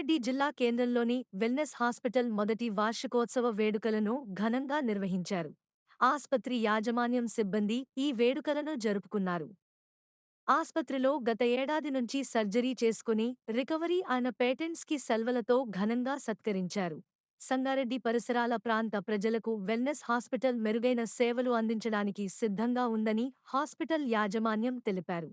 సంగారెడ్డి జిల్లా కేంద్రంలోని wellness hospital మొదటి వార్షికోత్సవ వేడుకలను ఘనంగా నిర్వహించారు. ఆస్పత్రి యాజమాన్యం సిబ్బంది ఈ వేడుకలను జరుపుకున్నారు. ఆస్పత్రిలో గత ఏడాది నుంచి సర్జరీ చేసుకుని రికవరీ అయిన పేటెంట్స్కి సెల్వలతో ఘనంగా సత్కరించారు. సంగారెడ్డి పరిసరాల ప్రాంత ప్రజలకు వెల్నెస్ హాస్పిటల్ మెరుగైన సేవలు అందించడానికి సిద్ధంగా ఉందని హాస్పిటల్ యాజమాన్యం తెలిపారు.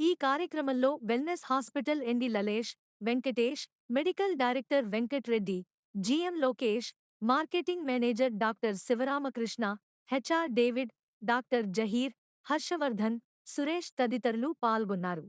ఈ కార్యక్రమంలో Wellness hospital MD Lalesh Venkatesh medical director Venkat Reddy GM Lokesh marketing manager doctor Sivaramakrishna HR David doctor Zaheer Harshavardhan Suresh తదితరులు పాల్గొన్నారు.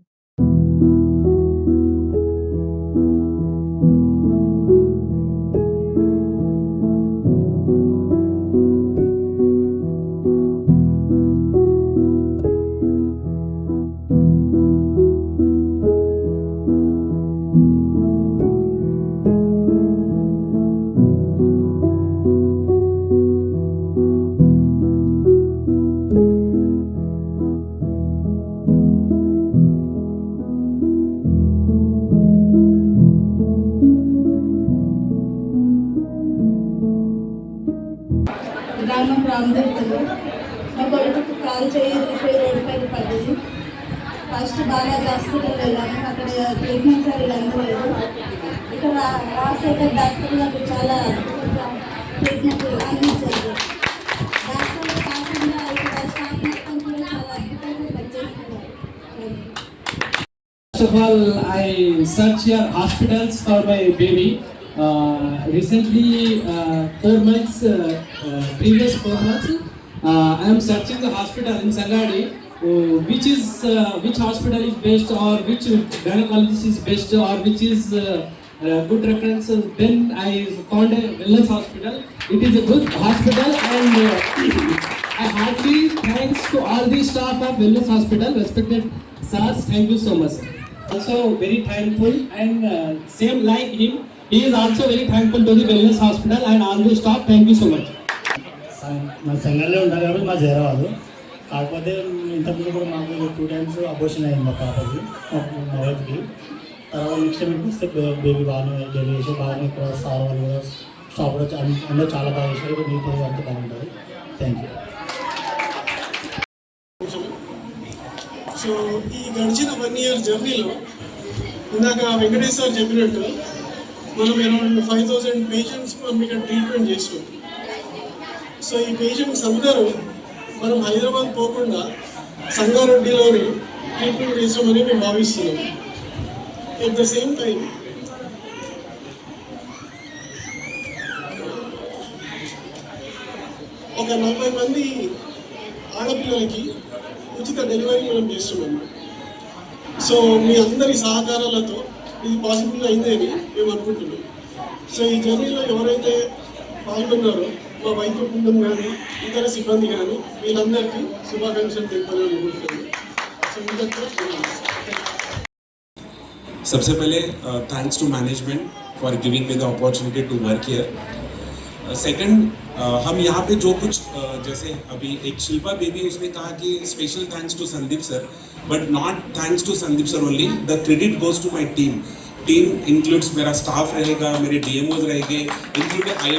అక్కడ ట్రీట్మెంట్ సరిగా అందలేదు ఇక్కడ రాజశేఖర్ డాక్టర్ గారు చాలా ట్రీట్మెంట్ అందించారు డాక్టర్ కాకుండా ఇక్కడ స్టాఫ్ మొత్తం కూడా చాలా అద్భుతంగా పనిచేస్తున్నారు First of all, I search your hospitals for my baby. Uh, recently, uh, four months, uh, uh, previous four months, uh, I am searching the hospital in Sangadi, which is uh, which hospital is best or which gynecologist is best or which is uh, uh, good reference. Then I found a wellness hospital. It is a good hospital and uh, I heartily thanks to all the staff of wellness hospital. Respected sirs, thank you so much. Also very thankful and uh, same like him, he is also very thankful to the wellness hospital and all the staff. Thank you so much. మా సంఘంలో ఉంటారు కాబట్టి మా జరగదు కాకపోతే ఇంతకుముందు కూడా మాకు టూ టైమ్స్ అబోషన్ అయింది మా పాపకి మా వైఫ్కి తర్వాత నెక్స్ట్ టైం వస్తే బేబీ బాగానే డెలివరీ చేసి బాగానే ఇక్కడ సార్ వాళ్ళు కూడా స్టాఫ్ కూడా అందరూ చాలా బాగా చేశారు. మీ పని అంతా బాగుంటుంది. థ్యాంక్ యూ సో ఈ గడిచిన వన్ ఇయర్ జర్నీలో ఇందాక వెంకటేశ్వర్ చెప్పినట్టు మనం అరౌండ్ ఫైవ్ థౌజండ్ పేషెంట్స్ మనం ఇక్కడ ట్రీట్మెంట్ చేసినాం. సో ఈ పేషెంట్స్ అందరూ మనం హైదరాబాద్ పోకుండా సంగారెడ్డిలోని ట్రీట్మెంట్ చేసామని మేము భావిస్తున్నాం. ఎట్ ద సేమ్ టైం ఒక నలభై మంది ఆడపిల్లలకి ఉచిత డెలివరీ మనం చేస్తున్నాం. సో మీ అందరి సహకారాలతో ఇది పాసిబుల్ అయిందని మేము అనుకుంటున్నాం. సో ఈ జర్నీలో ఎవరైతే పాల్గొన్నారో మా వైద్య బృందం కానీ ఇతర సిబ్బంది కానీ వీళ్ళందరికీ శుభాకాంక్షలు తెలపాలని అనుకుంటున్నాను సో ఇంతటితో सबसे पहले thanks to management for giving me the opportunity to work here second हम यहाँ पे जो कुछ uh, जैसे अभी एक शिल्पा बेबी उसने कहा कि special thanks to Sandeep sir but not thanks to Sandeep sir only the credit goes to my team team includes मेरा स्टाफ रहेगा मेरे डी रहेंगे इंक्लूडिंग आई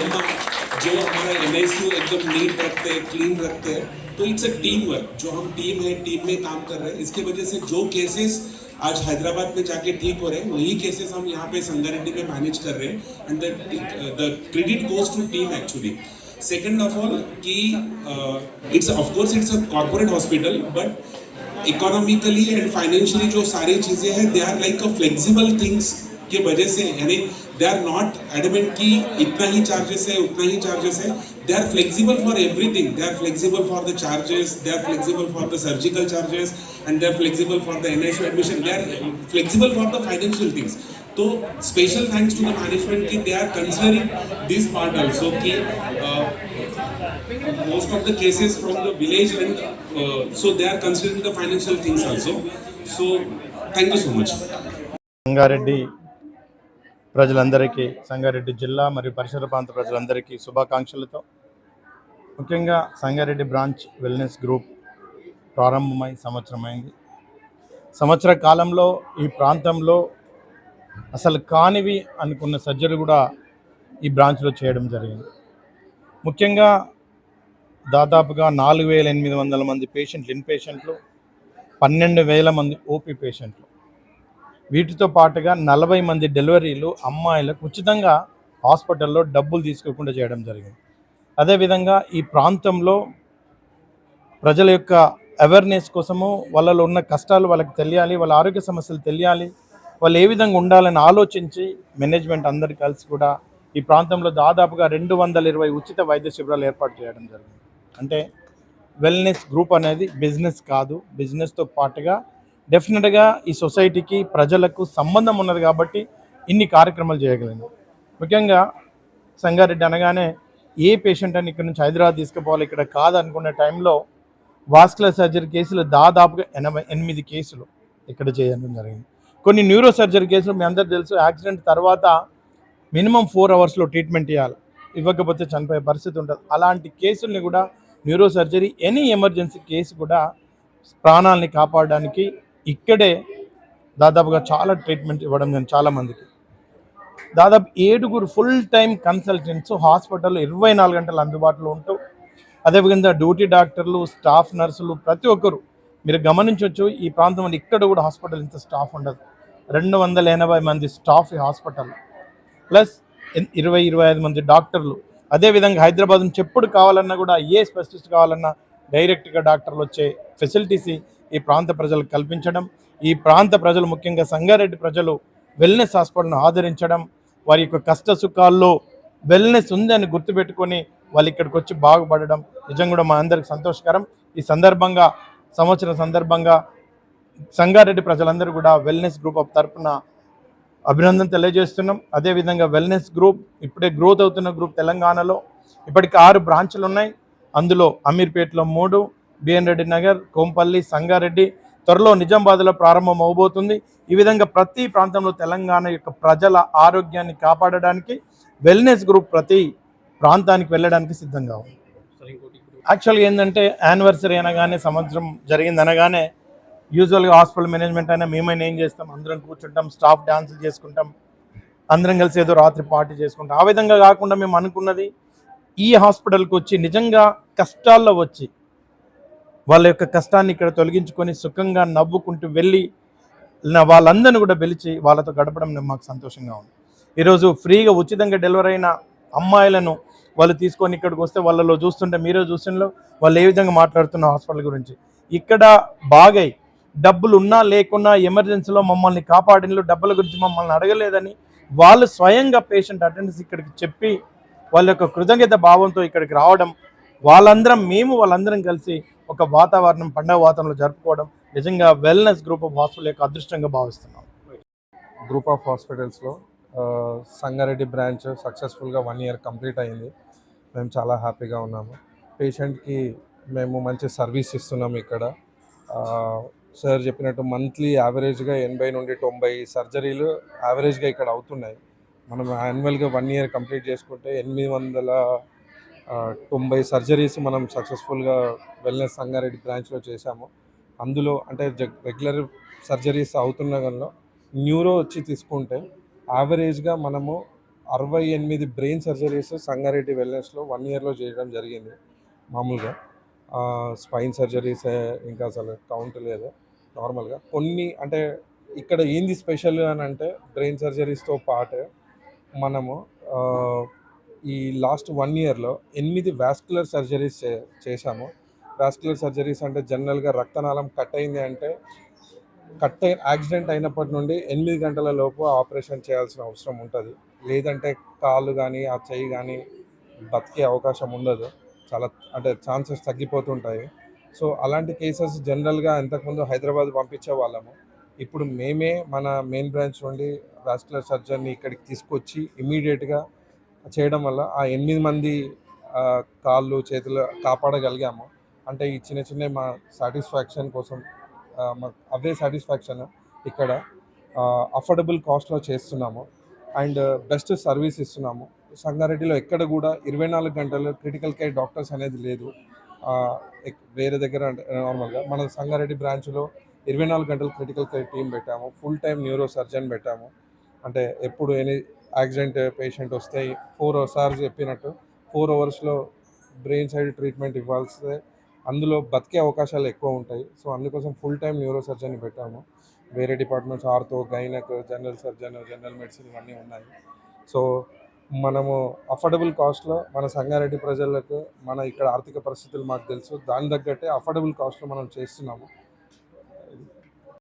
जो हमारा एन एकदम नीट रखते हैं क्लीन रखते हैं। तो इट्स अ टीम वर्क जो हम टीम है टीम में काम कर रहे हैं। इसके वजह से जो केसेस आज हैदराबाद में जाके ठीक हो रहे हैं, वही केसेस हम यहाँ पे संगारेड्डी में मैनेज कर रहे हैं। And the credit goes to team actually second of all कि it's of course it's a corporate hospital but economically and financially जो सारी चीज़ें हैं they are like a flexible things के वजह से, यानी दे आर नॉट एडमिट कि इतना ही चार्जेस है, उतना ही चार्जेस है। They are flexible for everything they are flexible for the charges they are flexible for the surgical charges and they are flexible for the an admission they are flexible for the financial things तो special thanks to the management की they are considering this part also कि most of the cases from the village and so they are considering the financial things also so thank you so much Rangareddy ప్రజలందరికీ సంగారెడ్డి జిల్లా మరియు పరిసర ప్రాంత ప్రజలందరికీ శుభాకాంక్షలతో ముఖ్యంగా సంగారెడ్డి బ్రాంచ్ వెల్నెస్ గ్రూప్ ప్రారంభమై సంవత్సరమైంది. సంవత్సర కాలంలో ఈ ప్రాంతంలో అసలు కానివి అనుకున్న సర్జరీ కూడా ఈ బ్రాంచ్లో చేయడం జరిగింది. ముఖ్యంగా దాదాపుగా నాలుగు వేల ఎనిమిది వందల మంది పేషెంట్లు ఇన్ పేషెంట్లు పన్నెండు వేల మంది ఓపీ పేషెంట్లు. వీటితో పాటుగా నలభై మంది డెలివరీలు అమ్మాయిలకు ఉచితంగా హాస్పిటల్లో డబ్బులు తీసుకోకుండా చేయడం జరిగింది. అదేవిధంగా ఈ ప్రాంతంలో ప్రజల యొక్క అవేర్నెస్ కోసము వాళ్ళలో ఉన్న కష్టాలు వాళ్ళకి తెలియాలి వాళ్ళ ఆరోగ్య సమస్యలు తెలియాలి వాళ్ళు ఏ విధంగా ఉండాలని ఆలోచించి మేనేజ్మెంట్ అందరు కలిసి కూడా ఈ ప్రాంతంలో దాదాపుగా రెండు వందల ఇరవై ఉచిత వైద్య శిబిరాలు ఏర్పాటు చేయడం జరిగింది. అంటే వెల్నెస్ గ్రూప్ అనేది బిజినెస్ కాదు. బిజినెస్తో పాటుగా డెఫినెట్గా ఈ సొసైటీకి ప్రజలకు సంబంధం ఉన్నది కాబట్టి ఇన్ని కార్యక్రమాలు చేయగలిగింది ముఖ్యంగా సంగారెడ్డి అనగానే ఏ పేషెంట్ అని ఇక్కడ నుంచి హైదరాబాద్ తీసుకుపోవాలి ఇక్కడ కాదనుకునే టైంలో వాస్కులర్ సర్జరీ కేసులు దాదాపుగా ఎనభై ఎనిమిది కేసులు ఇక్కడ చేయడం జరిగింది. కొన్ని న్యూరో సర్జరీ కేసులు మీ అందరు తెలుసు యాక్సిడెంట్ తర్వాత మినిమం ఫోర్ అవర్స్లో ట్రీట్మెంట్ ఇవ్వాలి ఇవ్వకపోతే చనిపోయే పరిస్థితి ఉంటుంది. అలాంటి కేసుల్ని కూడా neuro surgery any emergency case కూడా ప్రాణాలని కాపాడడానికి ఇక్కడే దాదాపుగా చాలా ట్రీట్మెంట్ ఇవ్వడం నేను చాలామందికి దాదాపు ఏడుగురు ఫుల్ టైం కన్సల్టెంట్స్ హాస్పిటల్లో ఇరవై నాలుగు గంటలు అందుబాటులో ఉంటూ అదేవిధంగా డ్యూటీ డాక్టర్లు స్టాఫ్ నర్సులు ప్రతి ఒక్కరు మీరు గమనించవచ్చు ఈ ప్రాంతంలో ఇక్కడ కూడా హాస్పిటల్ ఇంత స్టాఫ్ ఉండదు. రెండు వందల ఎనభై మంది స్టాఫ్ ఈ హాస్పిటల్ ప్లస్ ఇరవై ఇరవై ఐదు మంది డాక్టర్లు అదేవిధంగా హైదరాబాద్ నుంచి ఎప్పుడు కావాలన్నా కూడా ఏ స్పెషలిస్ట్ కావాలన్నా డైరెక్ట్గా డాక్టర్లు వచ్చే ఫెసిలిటీస్ ఈ ప్రాంత ప్రజలకు కల్పించడం ఈ ప్రాంత ప్రజలు ముఖ్యంగా సంగారెడ్డి ప్రజలు వెల్నెస్ హాస్పిటల్ను ఆదరించడం వారి యొక్క కష్ట సుఖాల్లో వెల్నెస్ ఉందని గుర్తుపెట్టుకొని వాళ్ళు ఇక్కడికి వచ్చి బాగుపడడం నిజంగా కూడా మా అందరికి సంతోషకరం. ఈ సందర్భంగా సంవత్సరం సందర్భంగా సంగారెడ్డి ప్రజలందరూ కూడా వెల్నెస్ గ్రూప్ ఆఫ్ తరఫున అభినందన తెలియజేస్తున్నాం. అదేవిధంగా వెల్నెస్ గ్రూప్ ఇప్పుడే గ్రోత్ అవుతున్న గ్రూప్ తెలంగాణలో. ఇప్పటికి ఆరు బ్రాంచ్లు ఉన్నాయి. అందులో అమీర్పేటలో మూడు బిఎన్ రెడ్డి నగర్ కోంపల్లి సంగారెడ్డి త్వరలో నిజామాబాద్లో ప్రారంభం అవబోతుంది. ఈ విధంగా ప్రతి ప్రాంతంలో తెలంగాణ యొక్క ప్రజల ఆరోగ్యాన్ని కాపాడడానికి వెల్నెస్ గ్రూప్ ప్రతి ప్రాంతానికి వెళ్ళడానికి సిద్ధంగా ఉంది. యాక్చువల్గా ఏంటంటే యానివర్సరీ అనగానే సంవత్సరం జరిగింది అనగానే యూజువల్గా హాస్పిటల్ మేనేజ్మెంట్ అయినా మేమైనా ఏం చేస్తాం? అందరం కూర్చుంటాం స్టాఫ్ డాన్సులు చేసుకుంటాం అందరం కలిసి ఏదో రాత్రి పార్టీ చేసుకుంటాం. ఆ విధంగా కాకుండా మేము అనుకున్నది ఈ హాస్పిటల్కి వచ్చి నిజంగా కష్టాల్లో వచ్చి వాళ్ళ యొక్క కష్టాన్ని ఇక్కడ తొలగించుకొని సుఖంగా నవ్వుకుంటూ వెళ్ళి వాళ్ళందరిని వాళ్ళందరినీ కూడా పిలిచి వాళ్ళతో గడపడం మాకు సంతోషంగా ఉంది. ఈరోజు ఫ్రీగా ఉచితంగా డెలివరీ అయిన అమ్మాయిలను వాళ్ళు తీసుకొని ఇక్కడికి వస్తే వాళ్ళలో చూస్తుంటే మీరే చూస్తుండో వాళ్ళు ఏ విధంగా మాట్లాడుతున్న హాస్పిటల్ గురించి. ఇక్కడ బాగై డబ్బులు ఉన్నా లేకున్నా ఎమర్జెన్సీలో మమ్మల్ని కాపాడినలో డబ్బుల గురించి మమ్మల్ని అడగలేదని వాళ్ళు స్వయంగా పేషెంట్ అటెండెన్స్ ఇక్కడికి చెప్పి వాళ్ళ యొక్క కృతజ్ఞత భావంతో ఇక్కడికి రావడం వాళ్ళందరం మేము వాళ్ళందరం కలిసి ఒక వాతావరణం పండగ వాతావరణంలో జరుపుకోవడం నిజంగా వెల్నెస్ గ్రూప్ ఆఫ్ హాస్పిటల్ యొక్క అదృష్టంగా భావిస్తున్నాం. గ్రూప్ ఆఫ్ హాస్పిటల్స్లో సంగారెడ్డి బ్రాంచ్ సక్సెస్ఫుల్గా వన్ ఇయర్ కంప్లీట్ అయింది. మేము చాలా హ్యాపీగా ఉన్నాము. పేషెంట్కి మేము మంచి సర్వీస్ ఇస్తున్నాము ఇక్కడ. సార్ చెప్పినట్టు మంత్లీ యావరేజ్గా ఎనభై నుండి తొంభై సర్జరీలు యావరేజ్గా ఇక్కడ అవుతున్నాయి. మనం యాన్యువల్గా వన్ ఇయర్ కంప్లీట్ చేసుకుంటే ఎనిమిది వందల తొంభై సర్జరీస్ మనం సక్సెస్ఫుల్గా వెల్నెస్ సంగారెడ్డి బ్రాంచ్లో చేశాము. అందులో అంటే రెగ్యులర్ సర్జరీస్ అవుతున్న గల్లో న్యూరో వచ్చి తీసుకుంటే యావరేజ్గా మనము అరవై ఎనిమిది బ్రెయిన్ సర్జరీస్ సంగారెడ్డి వెల్నెస్లో వన్ ఇయర్లో చేయడం జరిగింది మామూలుగా. స్పైన్ సర్జరీస్ ఇంకా అసలు కౌంట్ లేదు నార్మల్గా. కొన్ని అంటే ఇక్కడ ఏంది స్పెషల్ అని అంటే బ్రెయిన్ సర్జరీస్తో పాటు మనము ఈ లాస్ట్ వన్ ఇయర్లో ఎనిమిది వాస్కులర్ సర్జరీస్ చే చేశాము. వాస్కులర్ సర్జరీస్ అంటే జనరల్గా రక్తనాళం కట్ అయింది అంటే కట్ అయిన యాక్సిడెంట్ అయినప్పటి నుండి ఎనిమిది గంటల లోపు ఆపరేషన్ చేయాల్సిన అవసరం ఉంటుంది. లేదంటే కాళ్ళు కానీ ఆ చెయ్యి కానీ బతికే అవకాశం ఉండదు. చాలా అంటే ఛాన్సెస్ తగ్గిపోతుంటాయి. సో అలాంటి కేసెస్ జనరల్గా ఇంతకుముందు హైదరాబాద్ పంపించే వాళ్ళము. ఇప్పుడు మేమే మన మెయిన్ బ్రాంచ్ నుండి వాస్కులర్ సర్జన్ని ఇక్కడికి తీసుకొచ్చి ఇమీడియట్గా చేయడం వల్ల ఆ ఎనిమిది మంది కాళ్ళు చేతులు కాపాడగలిగాము. అంటే ఈ చిన్న చిన్న మా సాటిస్ఫాక్షన్ కోసం అవే సాటిస్ఫాక్షన్ ఇక్కడ అఫోర్డబుల్ కాస్ట్లో చేస్తున్నాము. అండ్ బెస్ట్ సర్వీస్ ఇస్తున్నాము. సంగారెడ్డిలో ఎక్కడ కూడా ఇరవై నాలుగు గంటలు క్రిటికల్ కేర్ డాక్టర్స్ అనేది లేదు. వేరే దగ్గర అంటే నార్మల్గా మన సంగారెడ్డి బ్రాంచ్లో ఇరవై నాలుగు గంటలు క్రిటికల్ కేర్ టీం పెట్టాము. ఫుల్ టైం న్యూరో సర్జన్ పెట్టాము. అంటే ఎప్పుడు ఎనీ యాక్సిడెంట్ పేషెంట్ వస్తే ఫోర్ సార్స్ చెప్పినట్టు ఫోర్ అవర్స్లో బ్రెయిన్ సైడ్ ట్రీట్మెంట్ ఇవ్వాల్సి అందులో బతికే అవకాశాలు ఎక్కువ ఉంటాయి. సో అందుకోసం ఫుల్ టైం న్యూరో సర్జన్ పెట్టాము. వేరే departments ortho gynaec general surgeon general medicine ఇవన్నీ ఉన్నాయి. సో మనము అఫోర్డబుల్ కాస్ట్లో మన సంగారెడ్డి ప్రజలకు మన ఇక్కడ ఆర్థిక పరిస్థితులు మాకు తెలుసు. దాని తగ్గట్టే అఫోర్డబుల్ కాస్ట్లో మనం చేస్తున్నాము.